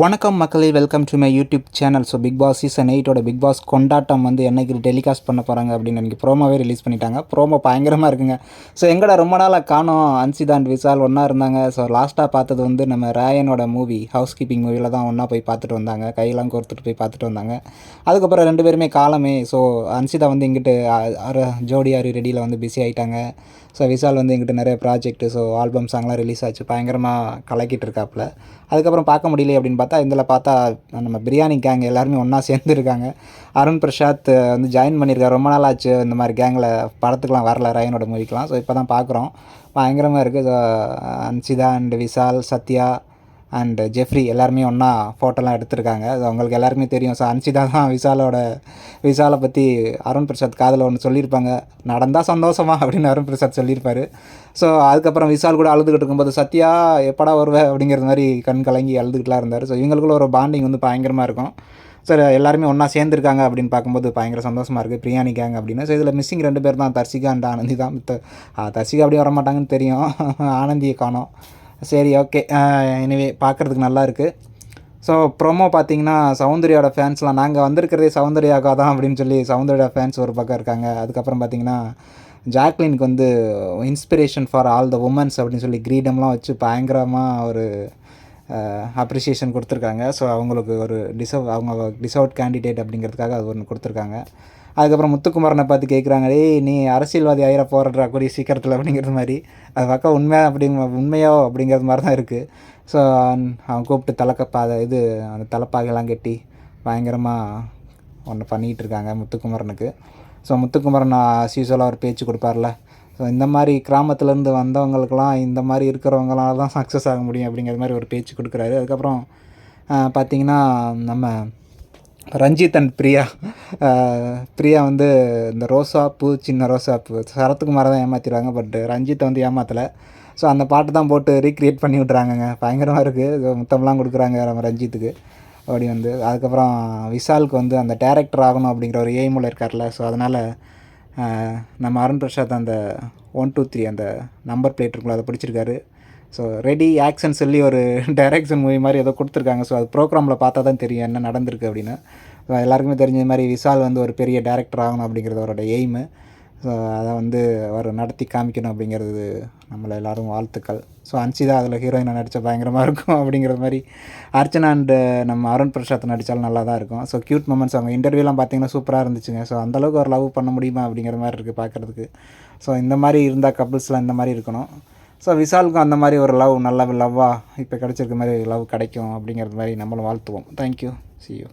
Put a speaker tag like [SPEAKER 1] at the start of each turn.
[SPEAKER 1] வணக்கம் மக்களே welcome to my YouTube channel so Bigg Boss season எயிட்டோட Bigg Boss கொண்டாட்டம் வந்து என்னைக்கு டெலிகாஸ்ட் பண்ண போகிறாங்க அப்படின்னு எனக்கு ப்ரோமோவே ரிலீஸ் பண்ணிட்டாங்க. ப்ரோமோ பயங்கரமாக இருக்குங்க. ஸோ எங்கடா ரொம்ப நாளாக காணோம்? அன்சிதா அண்ட் விசால் ஒன்றா இருந்தாங்க. ஸோ லாஸ்ட்டாக பார்த்தது வந்து நம்ம ராயனோட மூவி ஹவுஸ் கீப்பிங் மூவியில் தான் ஒன்றா போய் பார்த்துட்டு வந்தாங்க. கையெல்லாம் கோர்த்துட்டு போய் பார்த்துட்டு வந்தாங்க. அதுக்கப்புறம் ரெண்டு பேருமே காலமே. ஸோ அன்சிதா வந்து இங்கிட்டு அ- ஜோடி ரெடியில் வந்து பிஸி ஆகிட்டாங்க ஸோ விசால் வந்து எங்கிட்ட நிறைய ப்ராஜெக்ட் ஸோ ஆல்பம் சாங்லாம் ரிலீஸ் ஆச்சு. பயங்கரமாக கலக்கிட்டு இருக்காப்புல. அதுக்கப்புறம் பார்க்க முடியல அப்படின்னு பார்த்தா இதில் பார்த்தா நம்ம பிரியாணி கேங் எல்லாருமே ஒன்றா சேர்ந்துருக்காங்க. அருண் பிரசாத் வந்து ஜாயின் பண்ணியிருக்காரு. ரொம்ப நாள் ஆச்சு இந்த மாதிரி கேங்கில் படத்துக்குலாம் வரல ரயனோட மூவிக்கெலாம் ஸோ இப்போ தான் பார்க்குறோம் பயங்கரமாக இருக்குது Anshitha and Vishal Sathya and Jeffrey எல்லாருமே ஒன்றா ஃபோட்டோலாம் எடுத்திருக்காங்க. அது அவங்களுக்கு எல்லாருமே தெரியும். ஸோ அன்சிதா தான் விசாலோட விசாலை பற்றி அருண் பிரசாத் காதில் ஒன்று சொல்லியிருப்பாங்க. நடந்தால் சந்தோஷமா அப்படின்னு அருண் பிரசாத் சொல்லியிருப்பார். ஸோ அதுக்கப்புறம் விசால் கூட அழுதுகிட்டு இருக்கும்போது சத்யா எப்படா வருவ? அப்படிங்கிற மாதிரி கண் கலங்கி அழுதுகிட்டுலாம் இருந்தார். ஸோ இவங்களுக்குள்ள ஒரு பாண்டிங் வந்து பயங்கரமாக இருக்கும். சார் எல்லாருமே ஒன்றா சேர்ந்துருக்காங்க அப்படின்னு பார்க்கும்போது பயங்கர சந்தோஷமாக இருக்குது பிரியாணி கேங் அப்படின்னு. ஸோ இதில் மிஸ்ஸிங் ரெண்டு பேர் தான். தர்சிகா அண்ட் ஆனந்தி தான். மித்த தர்சிகா அப்படியே வர மாட்டாங்கன்னு தெரியும். ஆனந்தியை காணோம். சரி ஓகே எனிவே பார்க்குறதுக்கு நல்லா இருக்குது ஸோ ப்ரோமோ பார்த்தீங்கன்னா சௌந்தர்யாவோட ஃபேன்ஸ்லாம் நாங்கள் வந்திருக்கிறதே சௌந்தர்யாக்கா தான் அப்படின்னு சொல்லி சௌந்தர்யா ஃபேன்ஸ் ஒரு பக்கம் இருக்காங்க. அதுக்கப்புறம் பார்த்தீங்கன்னா ஜாக்லினுக்கு வந்து inspiration for all the womens அப்படின்னு சொல்லி கிரீடம்லாம் வச்சு பயங்கரமாக ஒரு அப்ரிசியேஷன் கொடுத்துருக்காங்க. ஸோ அவங்களுக்கு ஒரு டிசர்வ் அவங்க டிசர்வ்ட் கேண்டிடேட் அப்படிங்கிறதுக்காக அது ஒன்று கொடுத்துருக்காங்க. அதுக்கப்புறம் முத்துக்குமாரனை பார்த்து கேட்குறாங்க டேய் நீ அரசியல்வாதி ஆயிரம் போராடுறா கூடிய சீக்கிரத்தில் அப்படிங்கிறது மாதிரி. அது பக்கம் உண்மையாக அப்படிங்க உண்மையோ அப்படிங்கிறது மாதிரி தான் இருக்குது ஸோ அவன் கூப்பிட்டு தலைக்கப்பா இது அந்த தலைப்பாகெல்லாம் கட்டி பயங்கரமாக ஒன்று பண்ணிகிட்டு இருக்காங்க முத்துக்குமரனுக்கு. ஸோ முத்துக்குமரன் சீசோலாக ஒரு பேச்சு கொடுப்பார்ல. ஸோ இந்த மாதிரி கிராமத்துலேருந்து வந்தவங்களுக்கெல்லாம் இந்த மாதிரி இருக்கிறவங்களால தான் சக்ஸஸ் ஆக முடியும் அப்படிங்கிற மாதிரி ஒரு பேச்சு கொடுக்குறாரு. அதுக்கப்புறம் பார்த்திங்கன்னா நம்ம ரஞ்சித் அண்ட் பிரியா. பிரியா வந்து இந்த ரோசா பூ சின்ன ரோசா பூ சரத்குமாரை தான் ஏமாற்றிடுவாங்க பட் ரஞ்சித்தை வந்து ஏமாற்றலை ஸோ அந்த பாட்டு தான் போட்டு ரீக்ரியேட் பண்ணி விட்றாங்கங்க பயங்கரமாக இருக்குது முத்தம்லாம் கொடுக்குறாங்க நம்ம ரஞ்சித்துக்கு. அப்படி வந்து அதுக்கப்புறம் விஷாலுக்கு வந்து அந்த டேரக்டர் ஆகணும் அப்படிங்கிற ஒரு எய்மில் இருக்கார்ல. ஸோ அதனால் நம்ம அருண் பிரசாத் அந்த ஒன் டூ த்ரீ அந்த நம்பர் பிளேட் இருக்குள்ள அதை பிடிச்சிருக்காரு. ஸோ ரெடி ஆக்ஷன் சொல்லி ஒரு டைரக்ஷன் மூவி மாதிரி ஏதோ கொடுத்துருக்காங்க. ஸோ அது ப்ரோக்ராமில் பார்த்தா தான் தெரியும் என்ன நடந்திருக்கு அப்படின்னு. ஸோ எல்லாருக்குமே தெரிஞ்ச மாதிரி விஷால் வந்து ஒரு பெரிய டேரக்டர் ஆகணும் அப்படிங்கிறது அவரோட எய்மு ஸோ அதை வந்து அவர் நடத்தி காமிக்கணும் அப்படிங்கிறது நம்மளை எல்லோரும் வாழ்த்துக்கள். ஸோ அன்சிதா அதில் ஹீரோயினை நடித்த பயங்கரமாக இருக்கும் அப்படிங்கிற மாதிரி அர்ச்சனா அண்டு நம்ம அருண் பிரசாத் நடித்தாலும் நல்லா தான் இருக்கும். ஸோ க்யூட் மொமெண்ட்ஸ் அவங்க இன்டர்வியூலாம் பார்த்தீங்கன்னா சூப்பராக இருந்துச்சுங்க. ஸோ அந்தளவுக்கு ஒரு லவ் பண்ண முடியுமா அப்படிங்கிற மாதிரி இருக்குது பார்க்குறதுக்கு. ஸோ இந்த மாதிரி இருந்தால் கப்புள்ஸ்லாம் இந்த மாதிரி இருக்கணும். ஸோ விஷாலுக்கும் அந்த மாதிரி ஒரு லவ் நல்ல லவ்வாக இப்போ கிடச்சிருக்க மாதிரி லவ் கிடைக்கும் அப்படிங்கிறது மாதிரி நம்மளும் வாழ்த்துவோம். Thank you C you